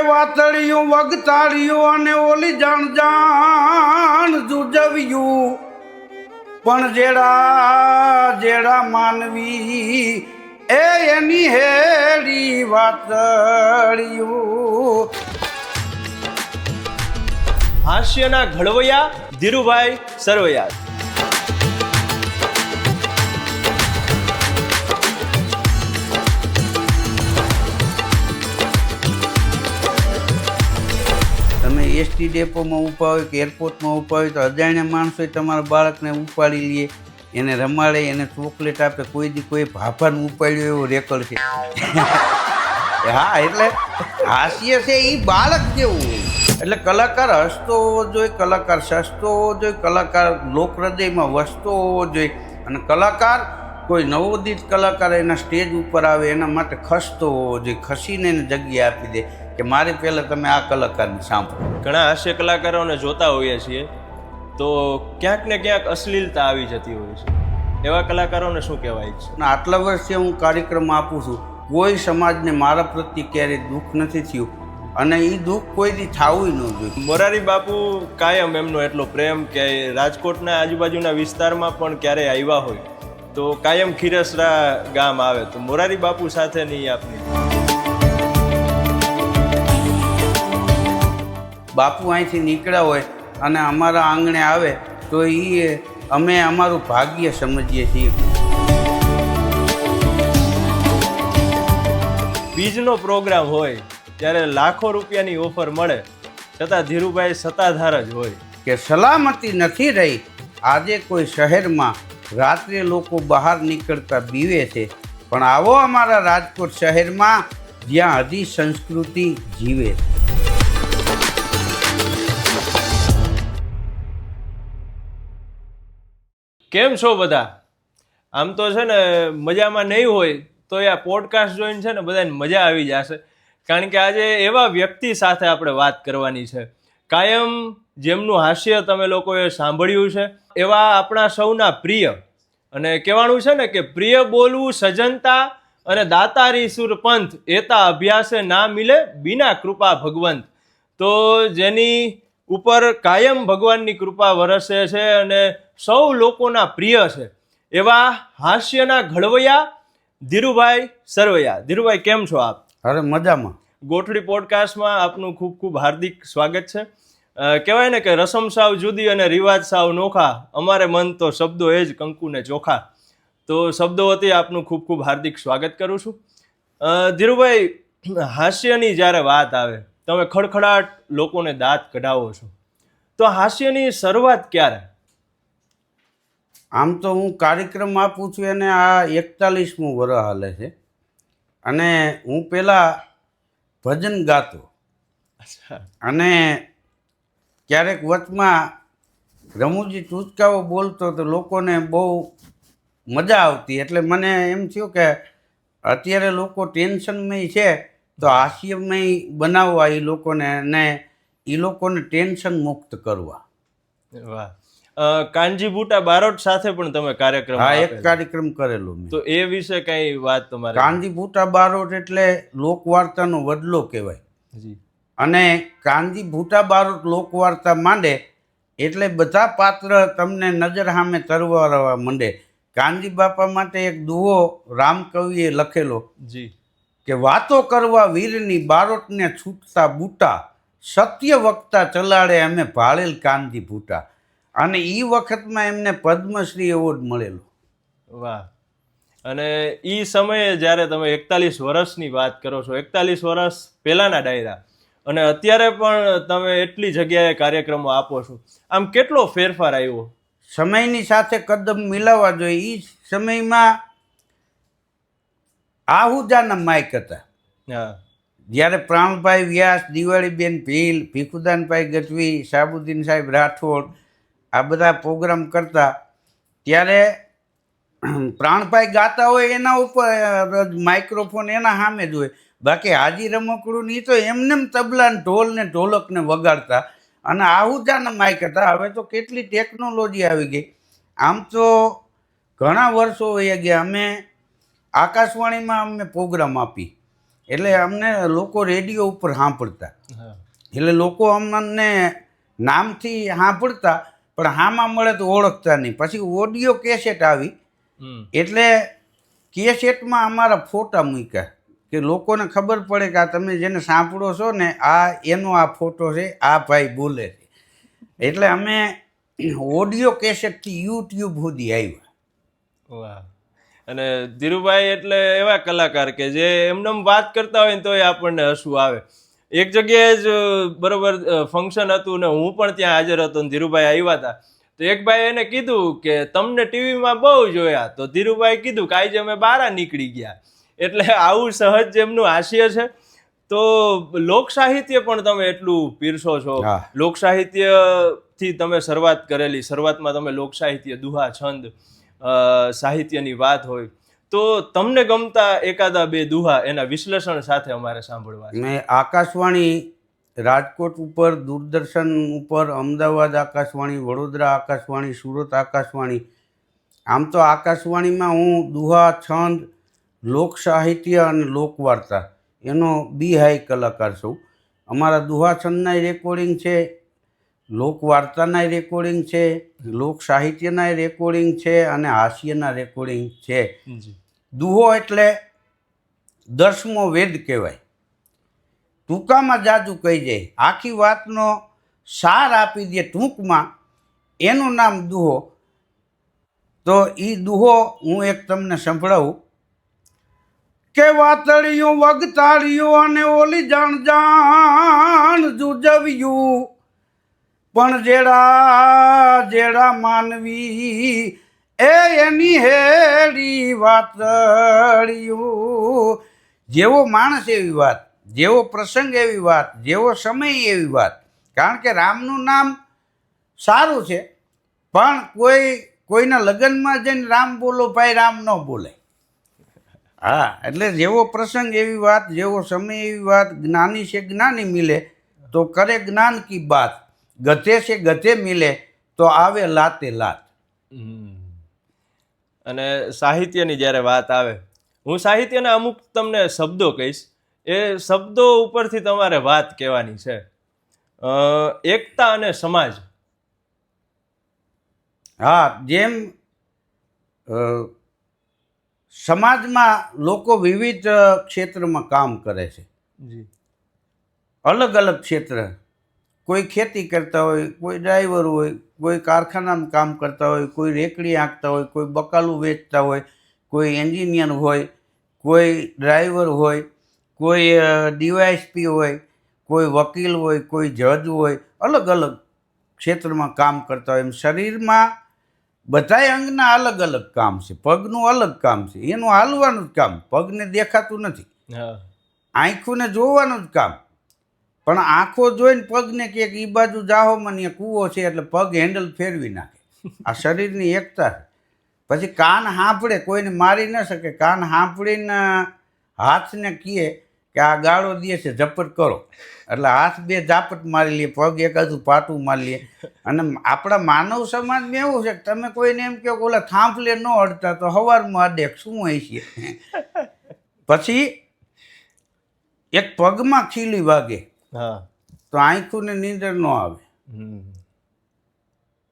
વાતળિયું, વગતાળિયું અને ઓલી જાણ જાણ જુજવ્યું. પણ જેડા જેડા માનવી, એ એની હેડી વાતળિયું. હાસ્યના ઘડવૈયા ધીરુભાઈ સરવૈયા. એસટી ડેપોમાં ઊભા હોય, કે એરપોર્ટમાં ઊભા હોય, તો અજાણ્યા માણસો તમારા બાળકને ઉપાડી લે. એને રમાડે, એને ચોકલેટ આપે, કોઈ દી કોઈ ભાભાને ઉપાડ્યો એવો રેકર્ડ છે. હા, એટલે હાસ્ય છે એ બાળક જેવું. એટલે કલાકાર હસતો હોવો જોઈએ, કલાકાર સસ્તો હોવો જોઈએ, કલાકાર લોક હૃદયમાં વસતો હોવો જોઈએ. અને કલાકાર કોઈ નવોદિત કલાકાર એના સ્ટેજ ઉપર આવે એના માટે ખસતો હોવો જોઈએ ખસીને એને જગ્યા આપી દે કે મારે પહેલાં તમે આ કલાકારને સાંભળો. ઘણા હાસ્ય કલાકારોને જોતા હોઈએ છીએ તો ક્યાંક ને ક્યાંક અશ્લીલતા આવી જતી હોય છે. એવા કલાકારોને શું કહેવાય છે? અને આટલા વર્ષે હું કાર્યક્રમ આપું છું કોઈ સમાજને મારા પ્રત્યે ક્યારેય દુઃખ નથી થયું અને એ દુઃખ કોઈથી થવું ન જોઈએ. મોરારી બાપુ કાયમ એમનો એટલો પ્રેમ કે રાજકોટના આજુબાજુના વિસ્તારમાં પણ ક્યારેય આવ્યા હોય. તો કાયમ ખીરસરા ગામ આવે. તો મોરારી બાપુ સાથેની આપની. બાપુ અહીંથી નીકળ્યા હોય અને અમારા આંગણે આવે તો એ અમે અમારું ભાગ્ય સમજીએ છીએ. બીજનો પ્રોગ્રામ હોય ત્યારે લાખો રૂપિયાની ઓફર મળે છતાં ધીરુભાઈ સત્તાધાર જ હોય. કે સલામતી નથી રહી આજે કોઈ શહેરમાં રાત્રે લોકો બહાર નીકળતા બીવે છે. પણ આવો અમારા રાજકોટ શહેરમાં જ્યાં હજી સંસ્કૃતિ જીવે છે. કેમ છો બધા? આમ તો છે ને મજામાં નહીં હોય તો એ આ પોડકાસ્ટ જોઈને છે ને બધાને મજા આવી જશે. કારણ કે આજે એવા વ્યક્તિ સાથે આપણે વાત કરવાની છે. કાયમ જેમનું હાસ્ય તમે લોકોએ સાંભળ્યું છે એવા આપણા સૌના પ્રિય. અને કહેવાનું છે ને કે પ્રિય બોલવું સજનતા અને દાતારી સુર પંથ એતા અભ્યાસે ના મિલે બિના કૃપા ભગવંત. તો જેની ઉપર કાયમ ભગવાનની કૃપા વરસે છે અને સૌ લોકોના પ્રિય છે એવા હાસ્યના ઘડવૈયા ધીરુભાઈ સરવૈયા. ધીરુભાઈ કેમ છો આપ? અરે મજામાં. ગોઠડી પોડકાસ્ટમાં આપનું ખૂબ ખૂબ હાર્દિક સ્વાગત છે. કહેવાય ને કે રસમ સાવ જુદી અને રિવાજ સાવ નોખા. અમારે મન તો શબ્દો એ જ કંકુને ચોખા. તો શબ્દો વતી આપનું ખૂબ ખૂબ હાર્દિક સ્વાગત કરું છું. ધીરુભાઈ હાસ્યની જ્યારે વાત આવે તમે ખડખડાટ લોકોને દાંત કઢાવો છો. તો હાસ્યની શરૂઆત ક્યારે? આમ તો હું કાર્યક્રમ આપું છું અને આ એકતાલીસમું વર્ષ હાલે છે. અને હું પહેલાં ભજન ગાતો. અને ક્યારેક વચમાં રમૂજી ટૂચકાઓ બોલતો તો લોકોને બહુ મજા આવતી. એટલે મને એમ થયું કે અત્યારે લોકો ટેન્શનમય છે તો હાસ્યમય બનાવવા એ લોકોને અને એ લોકોને ટેન્શન મુક્ત કરવા. વાહ. કાનજી બુટા બારોટ સાથે પણ તમે કાર્યક્રમ હા એક કાર્યક્રમ કરેલો તો એ વિશે કઈ વાત તમારે? કાનજી બુટા બારોટ એટલે લોકવાર્તાનો વડલો કહેવાય. જી. અને કાંદી ભૂટા બારોટ લોકવાર્તા માંડે એટલે બધા પાત્ર તમને નજર સામે તરવારવા માંડે. કાંદી બાપા માટે એક દુહો રામકવિએ લખેલો જી. કે વાતો કરવા વીરની બારોટને છૂટતા બૂટા સત્ય વક્તા ચલાડે અમે ભાળેલ કાંદી ભૂટા. અને એ વખતમાં એમને પદ્મશ્રી એવોર્ડ મળેલો. વાહ. અને એ સમયે જ્યારે તમે એકતાલીસ વર્ષની વાત કરો છો એકતાલીસ વર્ષ પહેલાના ડાયરા અને અત્યારે પણ તમે એટલી જગ્યાએ કાર્યક્રમો આપો છો. આમ કેટલો ફેરફાર આવ્યો? સમયની સાથે કદમ મિલાવવા જોઈએ. એ સમયમાં આહુજાના માઇક હતા. હા. જ્યારે પ્રાણભાઈ વ્યાસ દિવાળીબેન ભીલ ભીખુદાનભાઈ ગઢવી સાબુદ્દીન સાહેબ રાઠોડ આ બધા પ્રોગ્રામ કરતા ત્યારે પ્રાણભાઈ ગાતા હોય એના ઉપર માઇક્રોફોન એના સામે જ હોય. બાકી હાજી રમકડું નહીં તો એમને એમ તબલા ને ઢોલ ને ઢોલક વગાડતા. અને આહુજાના માઇક હતા. હવે તો કેટલી ટેકનોલોજી આવી ગઈ. આમ તો ઘણા વર્ષો વહી ગયા. અમે આકાશવાણીમાં અમે પ્રોગ્રામ આપી. એટલે અમને લોકો રેડિયો ઉપર સાંભળતા. એટલે લોકો અમને નામથી સાંભળતા પણ હામાં મળે તો ઓળખતા નહીં. પછી ઓડિયો કેસેટ આવી. એટલે કેસેટમાં અમારા ફોટા મૂક્યા. કે લોકોને ખબર પડે કે આ તમે જેને સાંભળો છો ને, આ એનો આ ફોટો છે, આ ભાઈ બોલે છે. એટલે અમે ઓડિયો કેસેટથી યુટ્યુબ સુધી આવ્યા. વાહ. અને ધીરુભાઈ એટલે એવા કલાકાર કે જે એમને વાત કરતા હોય ને તોય આપણને હસવું આવે. એક જગ્યાએ જ બરોબર ફંક્શન હતું ને હું પણ ત્યાં હાજર હતો ને ધીરુભાઈ આવ્યા હતા. તો એક ભાઈ એને કીધું કે, તમને ટીવીમાં બહુ જોયા. તો ધીરુભાઈ કીધું કે, આજે અમે બારા નીકળી ગયા. એટલે આવું સહજ એમનું હાસ્ય છે. તો લોક સાહિત્ય પણ તમે એટલું પીરસો છો. હા. લોક સાહિત્યથી તમે શરૂઆત કરેલી શરૂઆતમાં તમે લોક સાહિત્ય દુહા છંદ સાહિત્યની વાત હોય તો તમને ગમતા એકાદા બે દુહા એના વિશ્લેષણ સાથે અમારે સાંભળવા મેં આકાશવાણી રાજકોટ ઉપર દૂરદર્શન ઉપર અમદાવાદ આકાશવાણી વડોદરા આકાશવાણી સુરત આકાશવાણી આમ તો આકાશવાણીમાં હું દુહા છંદ લોક સાહિત્ય અને લોકવાર્તા એનો બી હાઈ કલાકાર છું. અમારા દુહા છંદના રેકોર્ડિંગ છે લોકવાર્તાના રેકોર્ડિંગ છે લોક સાહિત્યના રેકોર્ડિંગ છે અને હાસ્યના રેકોર્ડિંગ છે. દુહો એટલે દસમો વેદ કહેવાય. ટૂંકામાં જાજુ કહી જાય આખી વાતનો સાર આપી દે ટૂંકમાં એનું નામ દુહો. તો એ દુહો હું એક તમને સંભળાવું. કે વાતળિયું, વગતાળિયું અને ઓલી જાણ જાણ જુજવ્યું. પણ જેડા જેડા માનવી, એ એની હેડી વાતળિયું. જેવો માણસ એવી વાત, જેવો પ્રસંગ એવી વાત, જેવો સમય એવી વાત. કારણ કે રામનું નામ સારું છે, પણ કોઈ, કોઈના લગ્નમાં જઈને રામ બોલો, ભાઈ રામ ન બોલે. હા એટલે જેવો પ્રસંગ એવી વાત જેવો સમય એવી વાત જ્ઞાની છે જ્ઞાની મિલે તો કરે જ્ઞાન કી બાત. ગધે છે ગધે મિલે તો આવે લાતે લાત. અને સાહિત્યની જ્યારે વાત આવે હું સાહિત્યના અમુક તમને શબ્દો કહીશ એ શબ્દો ઉપરથી તમારે વાત કહેવાની છે. એકતા અને સમાજ. હા જેમ સમાજમાં લોકો વિવિધ ક્ષેત્રમાં કામ કરે છે. અલગ અલગ ક્ષેત્ર. કોઈ ખેતી કરતા હોય કોઈ ડ્રાઈવર હોય કોઈ કારખાનામાં કામ કરતા હોય કોઈ રેકડી આંકતા હોય કોઈ બકાલું વેચતા હોય કોઈ એન્જિનિયર હોય કોઈ ડ્રાઈવર હોય કોઈ ડીવાયસપી હોય કોઈ વકીલ હોય કોઈ જજ હોય અલગ અલગ ક્ષેત્રમાં કામ કરતા હોય. એમ શરીરમાં બધાય અંગના અલગ અલગ કામ છે. પગનું અલગ કામ છે. એનું હાલવાનું જ કામ. પગને દેખાતું નથી. આંખોને જોવાનું જ કામ. પણ આંખો જોઈને પગને કે એ બાજુ જાહો મને કૂવો છે એટલે પગ હેન્ડલ ફેરવી નાખે. આ શરીરની એકતા પછી કાન હાંફળે કોઈને મારી ન શકે. કાન હાંફળીને હાથને કહે કે આ ગાળો દે છે ઝપટ કરો. એટલે હાથ બે ઝાપટ મારી લે પગ એક હજુ પાટું મારી લઈએ અને આપણા માનવ સમાજમાં એવું છે કે તમે કોઈને એમ કહો ઓલા થાંભલે ન અડતા તો હવારમાં અડે શું હોય છે? પછી એક પગમાં ખીલી વાગે. હા. તો આંખોને નીંદર ન આવે.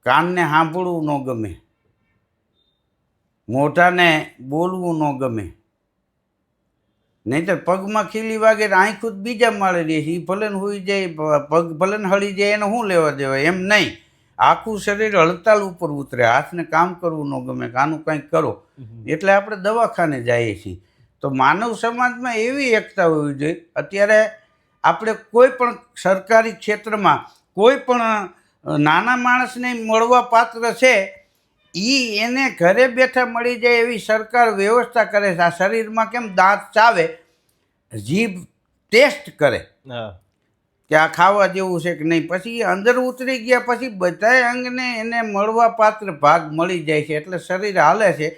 કાનને સાંભળવું ન ગમે. મોઢાને બોલવું ન ગમે. નહીંતર પગમાં ખીલી વાગે તો આંખું જ બીજા માળે રહે. છે એ ભલે હોઈ જાય પગ ભલે હળી જાય એને શું લેવા દેવાય? એમ નહીં. આખું શરીર હડતાલ ઉપર ઉતરે. હાથને કામ કરવું ન ગમે આનું કંઈક કરો. એટલે આપણે દવાખાને જઈએ છીએ. તો માનવ સમાજમાં એવી એકતા હોવી જોઈએ. અત્યારે આપણે કોઈ પણ સરકારી ક્ષેત્રમાં કોઈ પણ નાના માણસને મળવા પાત્ર છે એ એને ઘરે બેઠા મળી જાય એવી સરકાર વ્યવસ્થા કરે છે. આ શરીરમાં કેમ દાંત ચાવે? જીભ ટેસ્ટ કરે. કે આ ખાવા જેવું છે કે નહીં? પછી એ અંદર ઉતરી ગયા પછી બધાય અંગને એને મળવા પાત્ર ભાગ મળી જાય છે. એટલે શરીર હાલે છે.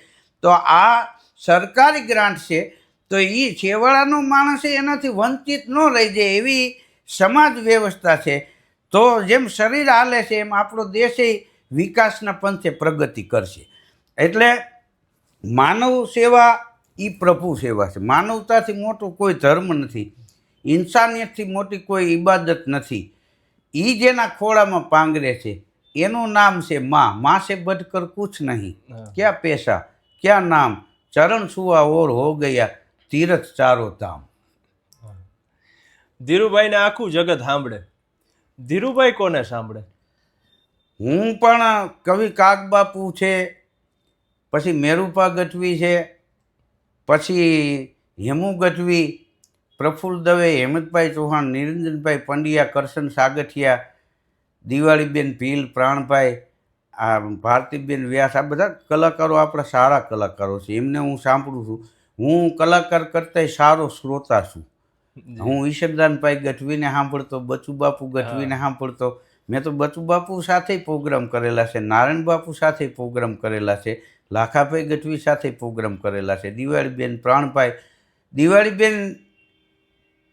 તો આ સરકારી ગ્રાન્ટ છે. તો એ છેવાડાનો માણસ એનાથી વંચિત ન રહી જાય એવી સમાજ વ્યવસ્થા છે. તો જેમ શરીર હાલે છે એમ આપણો દેશ વિકાસના પંથે પ્રગતિ કરશે. એટલે માનવ સેવા એ પ્રભુ સેવા છે. માનવતાથી મોટો કોઈ ધર્મ નથી. ઇન્સાનિયતથી મોટી કોઈ ઇબાદત નથી. એ જેના ખોળામાં પાંગરે છે એનું નામ છે માં. માં સે બઢકર કુછ નહીં. ક્યાં પૈસા ક્યાં નામ? ચરણ સુવા ઓર હો ગયા તીરથ ચારો ધામ. ધીરુભાઈને આખું જગત સાંભળે. ધીરુભાઈ કોને સાંભળે? હું પણ કવિ કાગબાપુ છે પછી મેરુપા ગઢવી છે પછી હેમુ ગઢવી પ્રફુલ્લ દવે હેમંતભાઈ ચૌહાણ નિરંજનભાઈ પંડ્યા કરશન સાગઠિયા દિવાળીબેન ભીલ પ્રાણભાઈ આ ભારતીબેન વ્યાસ આ બધા કલાકારો આપણા સારા કલાકારો છે. એમને હું સાંભળું છું. હું કલાકાર કરતાંય સારો શ્રોતા છું. હું ઈશ્વરદાનભાઈ ગઢવીને સાંભળતો બચુ બાપુ ગઢવીને સાંભળતો મેં તો બચુ બાપુ સાથે પ્રોગ્રામ કરેલા છે, નારાયણ બાપુ સાથે પ્રોગ્રામ કરેલા છે, લાખાભાઈ ગઢવી સાથે પ્રોગ્રામ કરેલા છે, દિવાળીબેન પ્રાણભાઈ, દિવાળીબેન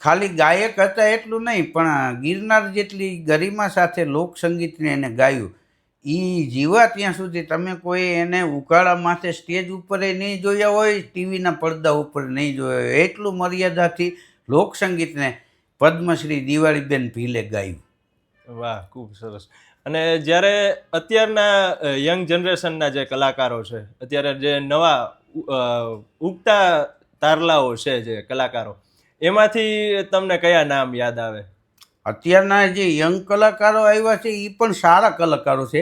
ખાલી ગાયક હતા એટલું નહીં, પણ ગિરનાર જેટલી ગરિમા સાથે લોકસંગીતને એને ગાયું. એ જીવા ત્યાં સુધી તમે કોઈ એને ઉકાળા માથે સ્ટેજ ઉપર નહીં જોયા હોય, ટીવીના પડદા ઉપર નહીં જોયા હોય, એટલું મર્યાદાથી લોકસંગીતને પદ્મશ્રી દિવાળીબેન ભીલે ગાયું. વાહ ખૂબ સરસ. અને જ્યારે અત્યારના યંગ જનરેશનના જે કલાકારો છે અત્યારે જે નવા ઉગતા તારલાઓ છે જે કલાકારો એમાંથી તમને કયા નામ યાદ આવે? અત્યારના જે યંગ કલાકારો આવ્યા છે એ પણ સારા કલાકારો છે.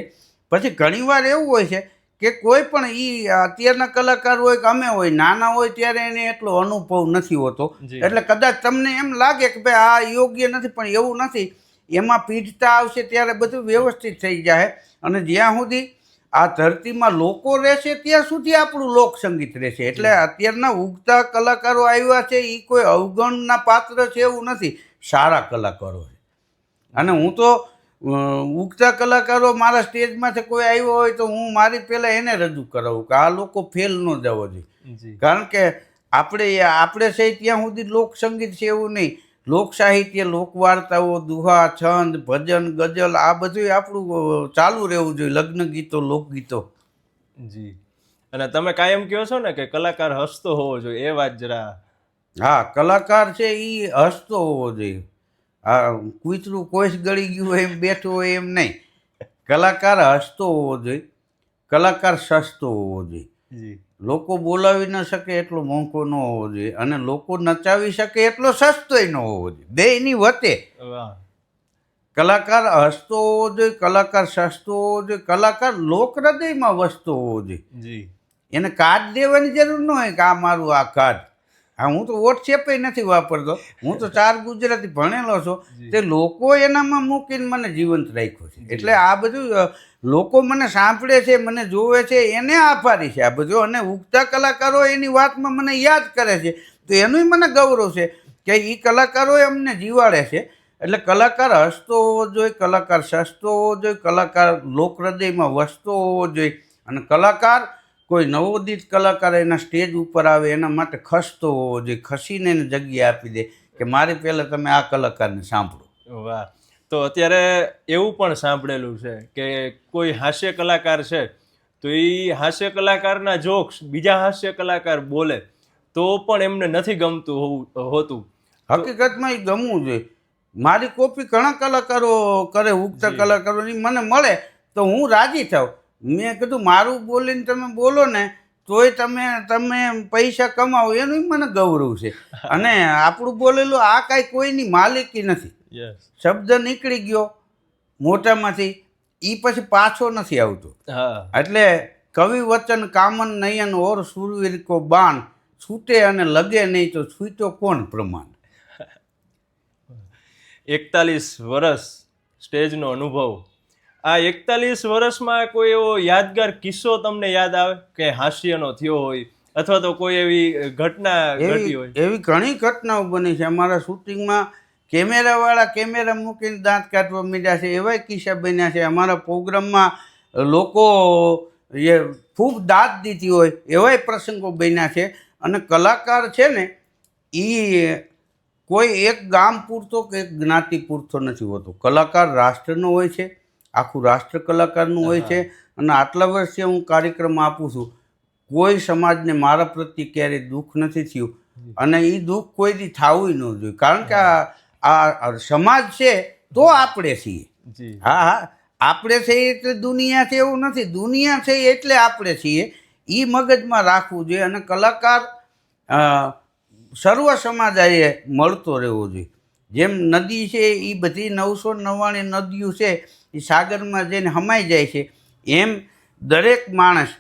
પછી ઘણીવાર એવું હોય છે કે કોઈ પણ એ અત્યારના કલાકાર હોય કે અમે હોય નાના હોય ત્યારે એને એટલો અનુભવ નથી હોતો. એટલે કદાચ તમને એમ લાગે કે ભાઈ આ યોગ્ય નથી પણ એવું નથી. એમાં પીડતા આવશે ત્યારે બધું વ્યવસ્થિત થઈ જાય અને જ્યાં સુધી આ ધરતીમાં લોકો રહેશે ત્યાં સુધી આપણું લોકસંગીત રહેશે. એટલે અત્યારના ઉગતા કલાકારો આવ્યા છે એ કોઈ અવગણના પાત્ર છે એવું નથી. સારા કલાકારો છે. અને હું તો ઉગતા કલાકારો મારા સ્ટેજમાંથી કોઈ આવ્યો હોય તો હું મારી પહેલાં એને રજૂ કરાવું કે આ લોકો ફેલ ન જવો જોઈએ. કારણ કે આપણે આપણે છે ત્યાં સુધી લોકસંગીત છે એવું નહીં. લોક સાહિત્ય લોકવાર્તાઓ દુહા છંદ ભજન ગઝલ આ બધું આપણું ચાલુ રહેવું જોઈએ લગ્ન ગીતો લોકગીતો. જી. અને તમે કાયમ કહો છો ને કે કલાકાર હસતો હોવો જોઈએ એ વાત જરા હા કલાકાર છે એ હસતો હોવો જોઈએ. આ કૂતરું કોઈશ ગળી ગયું હોય એમ બેઠું હોય એમ નહીં. કલાકાર હસતો હોવો જોઈએ કલાકાર સસ્તો હોવો જોઈએ. જી. લોકો બોલાવી ન શકે એટલો મોંઘો ન હોવો જોઈએ અને લોકો નચાવી શકે એટલો સસ્તોય ન હોવો જોઈએ. વચ્ચે. વાહ. કલાકાર હસતો હોવો જોઈએ કલાકાર સસ્તો હોવો જોઈએ કલાકાર લોક હૃદયમાં વસતો હોવો જોઈએ. એને કાર્ડ દેવાની જરૂર ન હોય કે આ મારું આ કાર્ડ હા હું તો વોટ્સએપ નથી વાપરતો. હું તો ચાર ગુજરાતી ભણેલો છું. તે લોકો એનામાં મૂકીને મને જીવંત રાખ્યો છે. એટલે આ બધું લોકો મને સાંભળે છે મને જોવે છે એને આભારી છે આ બધું. અને ઉગતા કલાકારો એની વાતમાં મને યાદ કરે છે. તો એનું મને ગૌરવ છે કે એ કલાકારોએ અમને જીવાડે છે. એટલે કલાકાર હસતો હોવો જોઈએ કલાકાર સસ્તો હોવો જોઈએ કલાકાર લોક હૃદયમાં વસતો હોવો જોઈએ. અને કલાકાર કોઈ નવોદિત કલાકાર એના સ્ટેજ ઉપર આવે એના માટે ખસતો હોવો જોઈએ ખસીને એને જગ્યા આપી દે કે મારે પહેલાં તમે આ કલાકારને સાંભળો. વાહ. તો અત્યારે એવું પણ સાંભળેલું છે કે કોઈ હાસ્ય કલાકાર છે તો એ હાસ્ય કલાકારના જોક્સ બીજા હાસ્ય કલાકાર બોલે તો પણ એમને નથી ગમતું હોવું હોતું. હકીકતમાં એ ગમવું જોઈએ. મારી કોપી ઘણા કલાકારો કરે ઉગતા કલાકારોની મને મળે તો હું રાજી થાવ મેં કીધું મારું બોલીને તમે બોલો ને તોય તમે તમે પૈસા કમાવો. એનું મને ગૌરવ છે. અને આપણું બોલેલું આ કાંઈ કોઈની માલિકી નથી. શબ્દ નીકળી ગયો મોટામાંથી એ પછી પાછો નથી આવતો. એટલે કવિ વચન કામન નયન ઓર સુરવીર કો બાણ છૂટે અને લગે નહીં તો છૂટ્યો કોણ પ્રમાણ? એકતાલીસ વર્ષ સ્ટેજનો અનુભવ. આ એકતાલીસ વર્ષમાં કોઈ એવો યાદગાર કિસ્સો તમને યાદ આવે? કે હાસ્યનો થયો હોય અથવા તો કોઈ એવી ઘટના ઘટી હોય? એવી ઘણી ઘટનાઓ બની છે. અમારા શૂટિંગમાં કેમેરાવાળા કેમેરા મૂકીને દાંત કાઢવા માંડ્યા છે. એવાય કિસ્સા બન્યા છે. અમારા પ્રોગ્રામમાં લોકો એ ખૂબ દાંત દીધી હોય એવાય પ્રસંગો બન્યા છે. અને કલાકાર છે ને એ કોઈ એક ગામ પૂરતો કે એક જ્ઞાતિ પૂરતો નથી હોતો. કલાકાર રાષ્ટ્રનો હોય છે. આખું રાષ્ટ્ર કલાકારનું હોય છે અને આટલા વર્ષે હું કાર્યક્રમ આપું છું. કોઈ સમાજને મારા પ્રત્યે ક્યારેય દુઃખ નથી થયું. અને એ દુઃખ કોઈ દી થવું ન જોઈએ. કારણ કે આ આ સમાજ છે તો આપણે છીએ. હા હા. આપણે છીએ એટલે દુનિયા છે એવું નથી. દુનિયા છે એટલે આપણે છીએ. એ મગજમાં રાખવું જોઈએ અને કલાકાર સર્વ સર્વ સમાજાએ મળતો રહેવો જોઈએ. જેમ નદી છે એ બધી નવસો નવ્વાણું નદીઓ છે એ સાગરમાં જઈને હમાઈ જાય છે. એમ દરેક માણસ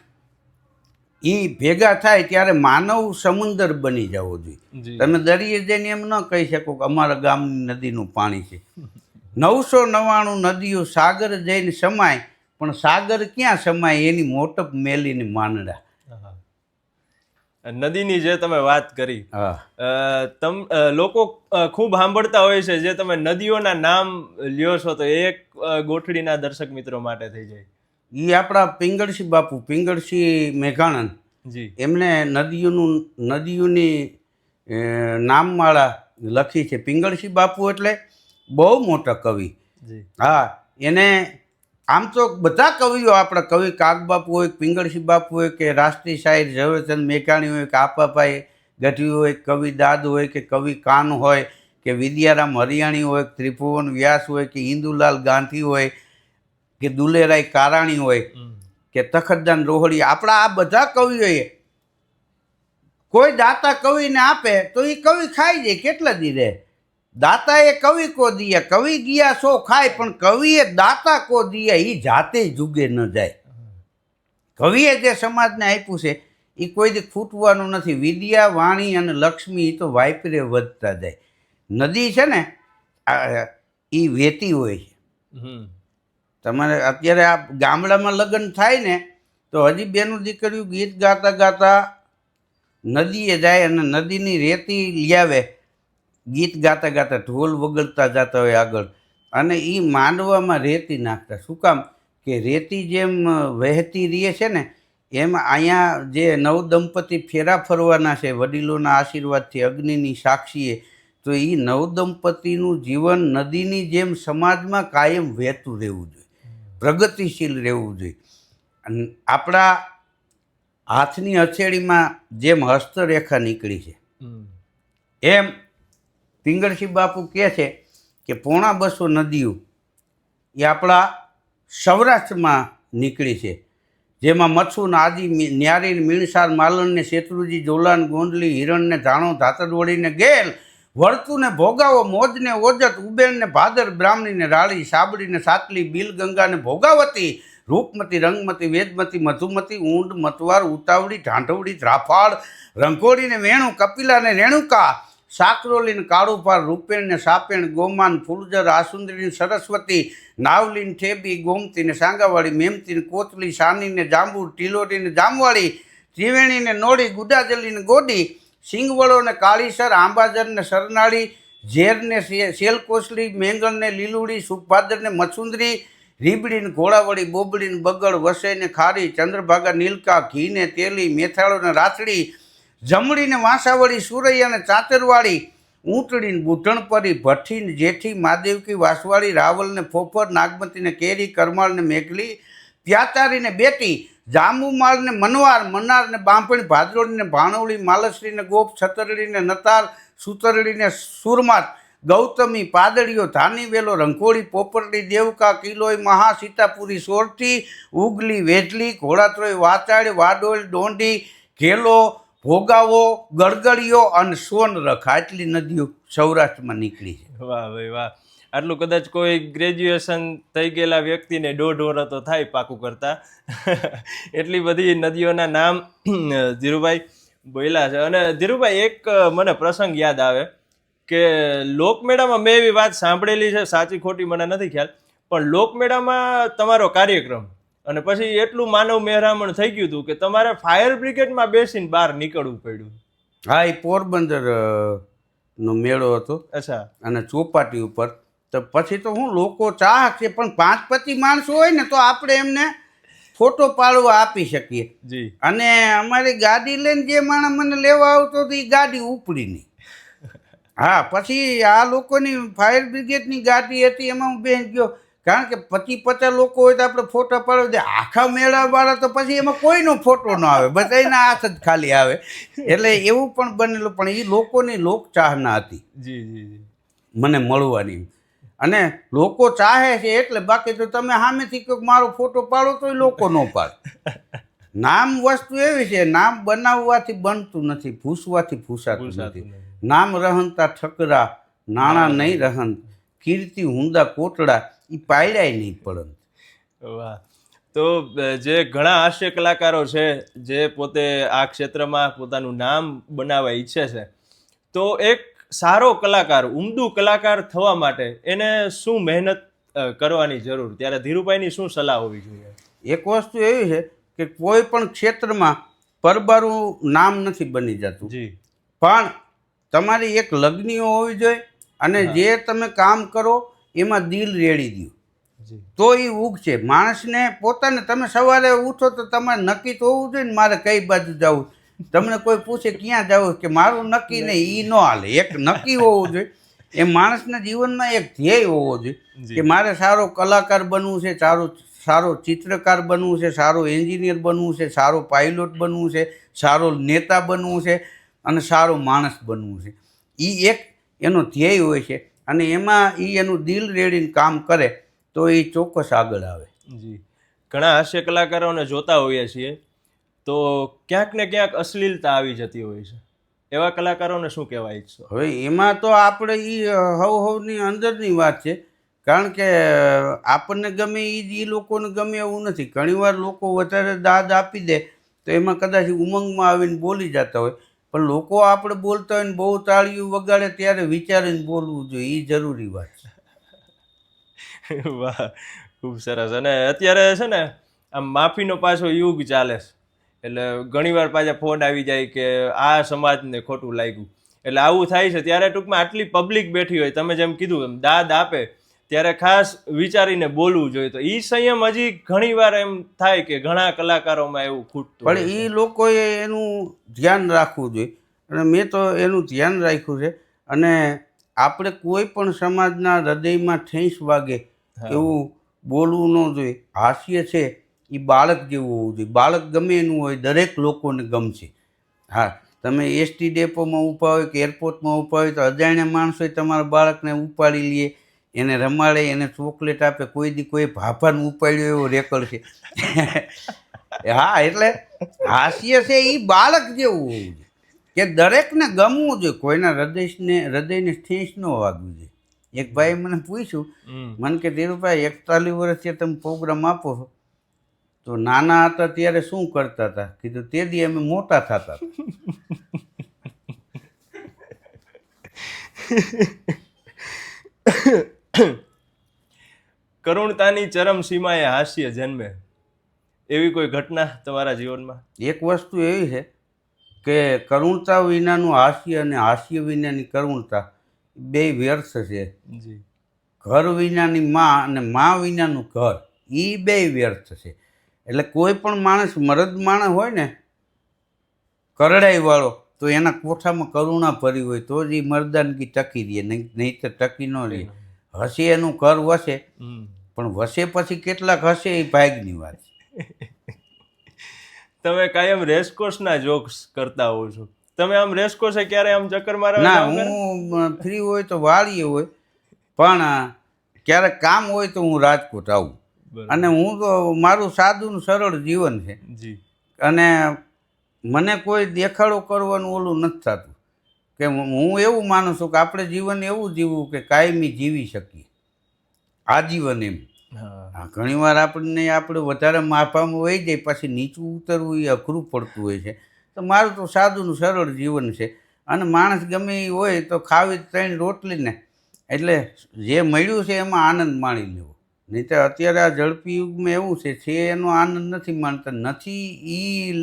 એ ભેગા થાય ત્યારે માનવ સમુદર બની જવો જોઈએ. તમે દરિયે જઈને એમ ન કહી શકો કે અમારા ગામની નદીનું પાણી છે. નવસો નવ્વાણું નદીઓ સાગર જઈને સમાય પણ સાગર ક્યાં સમાય એની મોટપ મેલીની માંડડા. નદીની જે તમે વાત કરી હા. તમ લોકો ખૂબ સાંભળતા હોય છે જે તમે નદીઓના નામ લ્યો છો તો એક ગોઠડીના દર્શક મિત્રો માટે થઈ જાય. એ આપણા પિંગળસિંહ બાપુ પિંગળસિંહ મેઘાણંદ જી. એમને નદીઓનું નદીઓની નામમાળા લખી છે. પિંગળસિંહ બાપુ એટલે બહુ મોટા કવિ. જી. હા એને આમ તો બધા કવિઓ આપણા કવિ કાગબાપુ હોય પિંગળસિંહ બાપુ હોય કે રાષ્ટ્રીય શાયર ઝવેરચંદ મેઘાણી હોય કે આપાભાઈ ગઢવી હોય કવિ દાદ હોય કે કવિ કાન હોય કે વિદ્યારામ હરિયાણી હોય ત્રિભુવન વ્યાસ હોય કે ઇન્દુલાલ ગાંધી હોય કે દુલેરાય કારાણી હોય કે તખતદાન રોહડી આપણા આ બધા કવિઓએ કોઈ દાતા કવિને આપે તો એ કવિ ખાઈ જાય કેટલા દી રહે? દાતાએ કવિ કો દિયા કવિ ગયા સો ખાય પણ કવિએ દાતા કો દિયા એ જાતે જુગે ન જાય. કવિએ જે સમાજને આપ્યું છે એ કોઈ દી ખૂટવાનું નથી. વિદ્યા વાણી અને લક્ષ્મી એ તો વાઇપરે વધતા જાય. નદી છે ને એ વેતી હોય છે. તમારે અત્યારે આ ગામડામાં લગ્ન થાય ને તો હજી બેનું દીકરીઓ ગીત ગાતા ગાતા નદીએ જાય અને નદીની રેતી લઈ આવે ગીત ગાતા ગાતા ઢોલ વગડતા જતા હોય આગળ. અને એ માંડવામાં રેતી નાખતા. શું કામ? કે રેતી જેમ વહેતી રહે છે ને એમ અહીંયા જે નવ દંપતી ફેરા ફરવાના છે વડીલોના આશીર્વાદથી અગ્નિની સાક્ષીએ તો એ નવ દંપતીનું જીવન નદીની જેમ સમાજમાં કાયમ વહેતું રહેવું જોઈએ. પ્રગતિશીલ રહેવું જોઈએ. આપણા હાથની હથેળીમાં જેમ હસ્તરેખા નીકળી છે એમ પિંગળસિંહ બાપુ કહે છે કે પોણા બસો નદીઓ એ આપણા સૌરાષ્ટ્રમાં નીકળી છે. જેમાં મચ્છુન આદિ ન્યારી, મીણસાર, માલણને શેત્રુજી, જોલાન, ગોંડલી, હિરણને ધાણો ધાતર વળીને ગેલ વળતુંને ભોગાવો, મોજને ઓજત, ઉબેરને ભાદર, બ્રાહ્મણીને રાળી સાબડીને સાતલી બિલ ગંગાને ભોગાવતી, રૂપમતી, રંગમતી, વેદમતી, મધુમતી, ઊંડ, મતવાર, ઉતાવળી ઢાંઢવડી ધ્રાફાળ, રંગોળીને વેણું, કપિલાને રેણુકા સાકરોલીને કાળુપાર રૂપેણને સાપેણ, ગોમાન, ફૂલજર, આસુંદરીન, સરસ્વતી, નાવલીન, ઠેબી ગોમતીને સાંગાવાળી મેમતીને કોતલી સાનીને જાંબુ ટીલોરીને જામવાળી ત્રિવેણીને નોળી ગુડાજલીને ગોડી સિંગવળોને કાળીસર આંબાજરને સરનાળી ઝેરને શેલકોસલી મેંગણને લીલુડી સુખભાદરને મસુંદરી રીબડીને ઘોડાવળી બોબડીને બગડ વસેને ખારી, ચંદ્રભાગા, નીલકા ઘીને તેલી મેથાળોને રાથડી જમડીને વાંસાવળી સુરૈયાને ચાતરવાળી ઊંટડીને બુઢણપરી ભઠ્ઠીને જેઠી મહાદેવકી વાસવાળી રાવલને ફોફર નાગમતીને કેરી કરમાળને મેઘલી પ્યાતારીને બેટી જાંબુમાળને મનવાર મનારને બાંભણી ભાદરોડીને ભાણવળી માલશ્રીને ગોપ છતરડીને નતાર સુતરડીને સુરમાત ગૌતમી પાદળીઓ ધાની વેલો રંગોળી પોપરડી દેવકા કિલોય મહાસીતાપુરી સોરઠી ઉગલી વેજલી ઘોડાત્રોય વાચાળી વાડોળ ડોંડી ઘેલો ભોગાવો ગળગળીઓ અને સોનરખા આટલી નદીઓ સૌરાષ્ટ્રમાં નીકળી છે. વાહ, ભાઈ, વાહ. આટલું કદાચ કોઈ ગ્રેજ્યુએશન થઈ ગયેલા વ્યક્તિને દોઢ વર તો થાય પાકું કરતા. એટલી બધી નદીઓના નામ ધીરુભાઈ બોલ્યા છે. અને ધીરુભાઈ, એક મને પ્રસંગ યાદ આવે કે લોકમેળામાં મેં એવી વાત સાંભળેલી છે, સાચી ખોટી મને નથી ખ્યાલ, પણ લોકમેળામાં તમારો કાર્યક્રમ અને પછી એટલું માનવ મહેરામણ થઈ ગયું હતું કે તમારે ફાયર બ્રિગેડમાં બેસીને બહાર નીકળવું પડ્યું. હા એ પોરબંદર નો મેળો હતો. અચ્છા. અને ચોપાટી ઉપર. તો પછી તો હું લોકો ચાહક છે પણ પાંચ પચી માણસો હોય ને તો આપણે એમને ફોટો પાડવા આપી શકીએ. જી. અને અમારી ગાડી લઈને જે માણસ મને લેવા આવતો હતો એ ગાડી ઉપડી નહીં. હા પછી આ લોકોની ફાયર બ્રિગેડની ગાડી હતી એમાં હું બેસી ગયો. કારણ કે પચી પચાસ લોકો હોય તો આપણે ફોટા પાડો દે આખા મેળાવાળા તો પછી એમાં કોઈનો ફોટો ન આવે. બધાના હાથ જ ખાલી આવે. એટલે એવું પણ બનેલું. પણ એ લોકોની લોક ચાહના હતી. જી જી મને મળવાની. અને લોકો ચાહે છે એટલે બાકી તો તમે સામેથી કહો મારો ફોટો પાડો તો લોકો ન પાડે. નામ વસ્તુ એવી છે નામ બનાવવાથી બનતું નથી ભૂસવાથી ભૂસાતું નથી. નામ રહનતા ઠકરા નાણાં નહીં. રહન કીર્તિ હુંદા કોટડા એ પાડ્યાય નહીં પડન વાહ. તો જે ઘણા હાસ્ય કલાકારો છે જે પોતે આ ક્ષેત્રમાં પોતાનું નામ બનાવવા ઈચ્છે છે તો એક સારો કલાકાર ઉમદું કલાકાર થવા માટે એને શું મહેનત કરવાની જરૂર? ત્યારે ધીરુભાઈની શું સલાહ હોવી જોઈએ? એક વસ્તુ એવી છે કે કોઈ પણ ક્ષેત્રમાં પરબારું નામ નથી બની જતું. જી. પણ તમારી એક લગ્નિઓ હોવી જોઈએ અને જે તમે કામ કરો એમાં દિલ રેડી દો તો એ ઉગશે માણસને પોતાને તમે સવારે ઉઠો તો તમારે નક્કી તો હોવું જોઈએ ને મારે કઈ બાજુ જવું? તમને કોઈ પૂછે ક્યાં જવું? કે મારું નક્કી નહીં એ ન હાલે. એક નક્કી હોવું જોઈએ. એ માણસના જીવનમાં એક ધ્યેય હોવો જોઈએ કે મારે સારો કલાકાર બનવું છે સારો સારો ચિત્રકાર બનવું છે સારો એન્જિનિયર બનવું છે સારો પાયલોટ બનવું છે સારો નેતા બનવું છે અને સારો માણસ બનવું છે. એ એક એનો ધ્યેય હોય છે. અને એમાં એ એનું દિલ રેડીને કામ કરે તો એ ચોક્કસ આગળ આવે. જી. ઘણા હાસ્ય કલાકારોને જોતા હોઈએ છીએ તો ક્યાંક ને ક્યાંક અશ્લીલતા આવી જતી હોય છે. એવા કલાકારોને શું કહેવાય ઈચ્છો હવે એમાં તો આપણે એ હવ હવની અંદરની વાત છે કારણ કે આપણને ગમે એ જ એ લોકોને ગમે એવું નથી. ઘણીવાર લોકો વધારે દાદ આપી દે તો એમાં કદાચ ઉમંગમાં આવીને બોલી જતા હોય. પણ લોકો આપણે બોલતા હોય ને બહુ તાળીઓ વગાડે ત્યારે વિચારીને બોલવું જોઈએ. એ જરૂરી વાત છે. વાહ, ખૂબ સરસ. અને અત્યારે છે ને, આમ માફીનો પાછો યુગ ચાલે છે. એટલે ઘણીવાર પાછા ફોન આવી જાય કે આ સમાજને ખોટું લાગ્યું. એટલે આવું થાય છે. ત્યારે ટૂંકમાં આટલી પબ્લિક બેઠી હોય, તમે જેમ કીધું એમ, દાદ આપે. ત્યારે ખાસ વિચારીને બોલવું જોઈએ. તો એ સંયમ હજી ઘણીવાર એમ થાય કે ઘણા કલાકારોમાં એવું ખૂટતું પણ એ લોકોએ એનું ધ્યાન રાખવું જોઈએ. અને મેં તો એનું ધ્યાન રાખ્યું છે. અને આપણે કોઈ પણ સમાજના હૃદયમાં ઠેંસ વાગે એવું બોલવું ન જોઈએ. હાસ્ય છે એ બાળક જેવું હોવું જોઈએ. બાળક ગમે એનું હોય દરેક લોકોને ગમશે. હા તમે એસટી ડેપોમાં ઊભા હોય કે એરપોર્ટમાં ઊભા હોય તો અજાણ્યા માણસોએ તમારા બાળકને ઉપાડી લે. એને રમાડે એને ચોકલેટ આપે કોઈ દી કોઈ ભાભાને ઉપાડ્યો એવો રેકર્ડ છે. હા એટલે હાસ્ય છે એ બાળક જેવું હોવું જોઈએ. કે દરેકને ગમવું જોઈએ. કોઈના હૃદયને હૃદયને ઠેસ ન વાગવું જોઈએ. એક ભાઈ મને પૂછ્યું. મને કે ધીરુભાઈ એકતાલીસ વર્ષથી તમે પ્રોગ્રામ આપો તો નાના હતા ત્યારે શું કરતા હતા? કીધું તે દી અમે મોટા થતા હતા. કરુણતાની ચરમ સીમાએ હાસ્ય જન્મે. એવી કોઈ ઘટના તમારા જીવનમાં? એક વસ્તુ એવી છે કે કરુણતા વિનાનું હાસ્ય અને હાસ્ય વિનાની કરુણતા બે વ્યર્થ છે. જી. ઘર વિનાની માં અને માં વિનાનું ઘર એ બે વ્યર્થ છે. એટલે કોઈ પણ માણસ મરદ માણસ હોય ને કરડાઈવાળો તો એના કોઠામાં કરુણા ભરી હોય તો જ એ મરદાનગી ટકી રહે નહીં નહીં તો ટકી ન રહે. હશે એનું ઘર વસે. પણ વસે પછી કેટલાક હશે એ ભાગની વાત છે. તમે કાયમ રેસકોર્સના જોક્સ કરતા હોવ છો. તમે આમ રેસકોર્સે ક્યારે આમ ચક્કર મારવા ના હું ફ્રી હોય તો વાળીએ હોય પણ ક્યારેક કામ હોય તો હું રાજકોટ આવું. અને હું તો મારું સાદું સરળ જીવન છે. અને મને કોઈ દેખાડો કરવાનું ઓલું નથી થતું. કે હું એવું માનું છું કે આપણે જીવન એવું જીવવું કે કાયમી જીવી શકીએ. આજીવન એમ. હા. વાર ઘણીવાર આપણને આપણે વધારે માફામાં વહી જાય પછી નીચું ઉતરવું એ અઘરું પડતું હોય છે. તો મારું તો સાદું સરળ જીવન છે. અને માણસ ગમે એ હોય તો ખાવી ત્રણ રોટલીને એટલે જે મળ્યું છે એમાં આનંદ માણી લેવો. નહીં તો અત્યારે આ ઝડપી યુગમાં એવું છે છે એનો આનંદ નથી માનતા નથી એ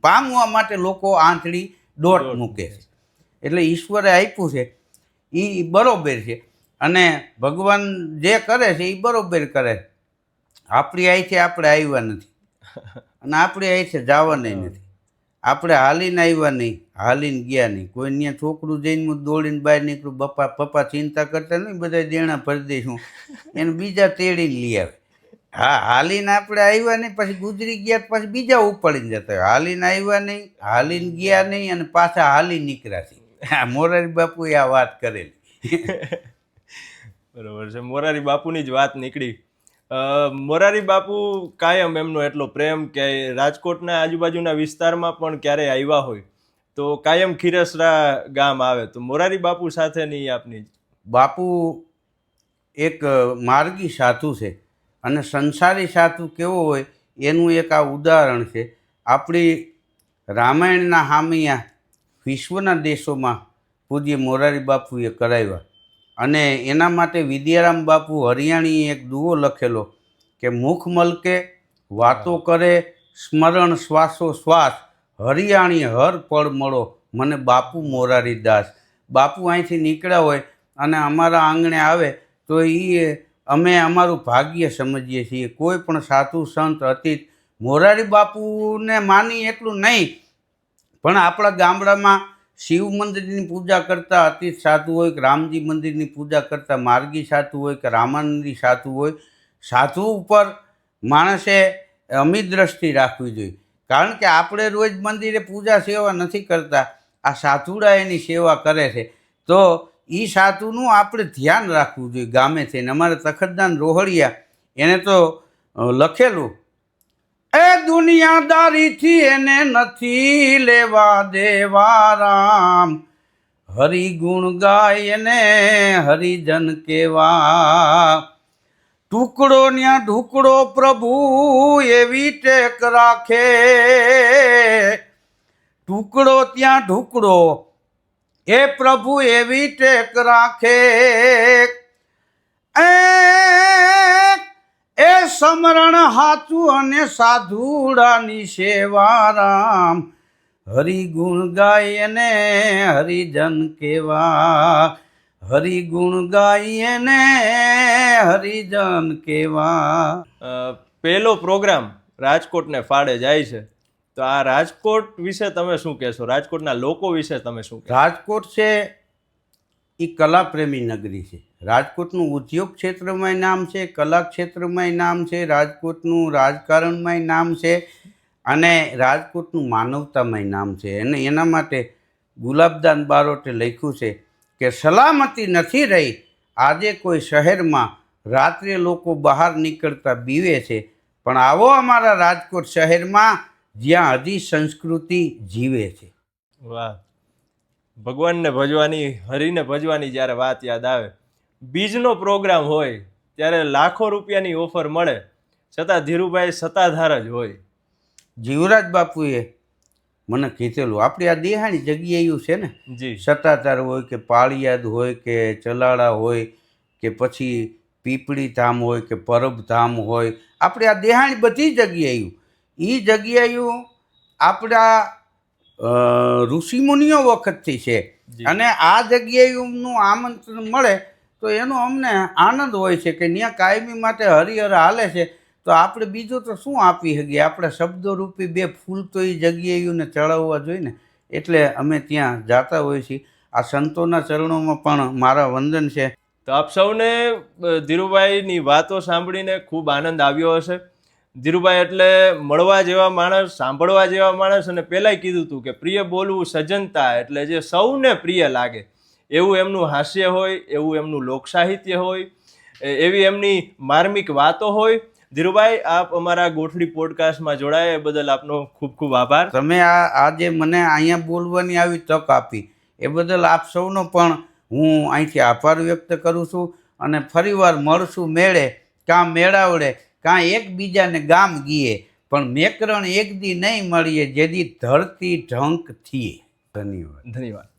પામવા માટે લોકો આંધળી દોટ દોટ મૂકે છે. એટલે ઈશ્વરે આપ્યું છે એ બરોબર છે. અને ભગવાન જે કરે છે એ બરોબર કરે. છે. આપણી છે આપણે આવ્યા નથી. અને આપણી અહીંથી જવાના નથી. આપણે હાલીને આવ્યા નહીં હાલીને ગયા નહીં. કોઈ ત્યાં છોકરું જઈને હું દોડીને બહાર નીકળું પપ્પા પપ્પા ચિંતા કરતા નહીં બધા દેણા ભરી દઈશું. એને બીજા તેડીને લઈ આવે. હા હાલીને આપણે આવ્યા નહીં પછી ગુજરી ગયા પછી બીજા ઉપાડીને જતા હાલીને આવ્યા નહીં હાલીને ગયા નહીં અને પાછા હાલી નીકળ્યા છે હા મોરારી બાપુએ આ વાત કરેલી. બરોબર છે. મોરારી બાપુની જ વાત નીકળી. મોરારી બાપુ કાયમ એમનો એટલો પ્રેમ કે રાજકોટના આજુબાજુના વિસ્તારમાં પણ ક્યારેય આવ્યા હોય તો કાયમ ખીરસરા ગામ આવે. તો મોરારી બાપુ સાથેની આપની બાપુ એક માર્ગી સાધુ છે અને સંસારી સાધુ કેવો હોય એનું એક આ ઉદાહરણ છે. આપણી રામાયણના હામિયા વિશ્વના દેશોમાં પૂજ્ય મોરારી બાપુએ કરાવ્યા. અને એના માટે વિદ્યારામ બાપુ હરિયાણીએ એક દુવો લખેલો કે મુખ મલકે વાતો કરે સ્મરણ શ્વાસો શ્વાસ હરિયાણી હર પળ મળો મને બાપુ મોરારી દાસ. બાપુ અહીંથી નીકળ્યા હોય અને અમારા આંગણે આવે તો એ અમે અમારું ભાગ્ય સમજીએ છીએ. કોઈ પણ સાધુ સંત અતીત મોરારી બાપુને માની એટલું નહીં પણ આપણા ગામડામાં શિવ મંદિરની પૂજા કરતા અતિ સાધુ હોય, કે રામજી મંદિરની પૂજા કરતા માર્ગી સાધુ હોય, કે રામાનંદી સાધુ હોય, સાધુ ઉપર માણસે અમી દ્રષ્ટિ રાખવી જોઈએ. કારણ કે આપણે રોજ મંદિરે પૂજા સેવા નથી કરતા, આ સાધુડા એની સેવા કરે છે. તો એ સાધુનું આપણે ધ્યાન રાખવું જોઈએ ગામે થઈને. અમારે તખતદાન રોહડિયા, એને તો લખેલું એ દુનિયાદારીથી એને નથી લેવા દેવા રામ. હરિગુણ ગાય એને હરિજન કેવા ટુકડો ન્યા ઢુકડો પ્રભુ એવી ટેક રાખે. ટુકડો ત્યાં ઢુકડો, એ પ્રભુ એવી ટેક રાખે. એ સમરણ હાચું અને સાધુડાની સેવા રામ. હરિગુણ ગાય ને હરિજન કેવા હરિગુણ ગાય ને હરિજન કેવા પહેલો પ્રોગ્રામ રાજકોટને ફાળે જાય છે. તો આ રાજકોટ વિશે તમે શું કહેશો? રાજકોટના લોકો વિશે તમે શું રાજકોટ છે એ કલાપ્રેમી નગરી છે. રાજકોટનું ઉદ્યોગ ક્ષેત્રમાંય નામ છે, કલા ક્ષેત્રમાંય નામ છે, રાજકોટનું રાજકારણમાંય નામ છે અને રાજકોટનું માનવતામાંય નામ છે. અને એના માટે ગુલાબદાન બારોટે લખ્યું છે કે સલામતી નથી રહી. આજે કોઈ શહેરમાં રાત્રે લોકો બહાર નીકળતા બીવે છે. પણ આવો અમારા રાજકોટ શહેરમાં જ્યાં હજી સંસ્કૃતિ જીવે છે. વાહ. ભગવાનને ભજવાની હરિને ભજવાની જ્યારે વાત યાદ આવે બીજનો પ્રોગ્રામ હોય ત્યારે લાખો રૂપિયાની ઓફર મળે છતાં ધીરુભાઈ સત્તાધાર જ હોય. જીવરાજ બાપુએ મને કીધેલું આપણી આ દેહાણી જગ્યાએ એવું છે ને જી. સત્તાધાર હોય કે પાળિયાદ હોય કે ચલાળા હોય કે પછી પીપળી ધામ હોય કે પરબ ધામ હોય આપણે આ દેહાણી બધી જગ્યાએ એ જગ્યાએ આપણા ઋષિમુનિઓ વખતથી છે. અને આ જગ્યાએનું આમંત્રણ મળે તો એનો અમને આનંદ હોય છે કે ત્યાં કાયમી માટે હરિહર હાલે છે. તો આપણે બીજું તો શું આપી શકીએ? આપણે શબ્દોરૂપી બે ફૂલ તો એ જગ્યાએને ચડાવવા જોઈએ ને એટલે અમે ત્યાં જાતા હોઈએ છીએ. આ સંતોના ચરણોમાં પણ મારા વંદન છે. તો આપ સૌને ધીરુભાઈની વાતો સાંભળીને ખૂબ આનંદ આવ્યો હશે. ધીરુભાઈ એટલે મળવા જેવા માણસ, સાંભળવા જેવા માણસ અને પહેલાંય કીધું હતું કે પ્રિય બોલવું સજ્જનતા એટલે જે સૌને પ્રિય લાગે. એવું એમનું હાસ્ય હોય, એવું એમનું લોકસાહિત્ય હોય એવી એમની માર્મિક વાતો હોય. ધીરુભાઈ, આપ અમારા ગોઠડી પોડકાસ્ટમાં જોડાયા, એ બદલ આપનો ખૂબ ખૂબ આભાર. તમે આ આજે મને અહીંયા બોલવાની આવી તક આપી, એ બદલ આપ સૌનો પણ હું અહીંથી આભાર વ્યક્ત કરું છું અને ફરીવાર મળશું મેળે, કાં મેળાવડે કાં એકબીજાને ગામ ગીએ, પણ મેકરણ એક દી નહીં મળીએ જેદી ધરતી ઢંક થીએ. ધન્યવાદ. ધન્યવાદ.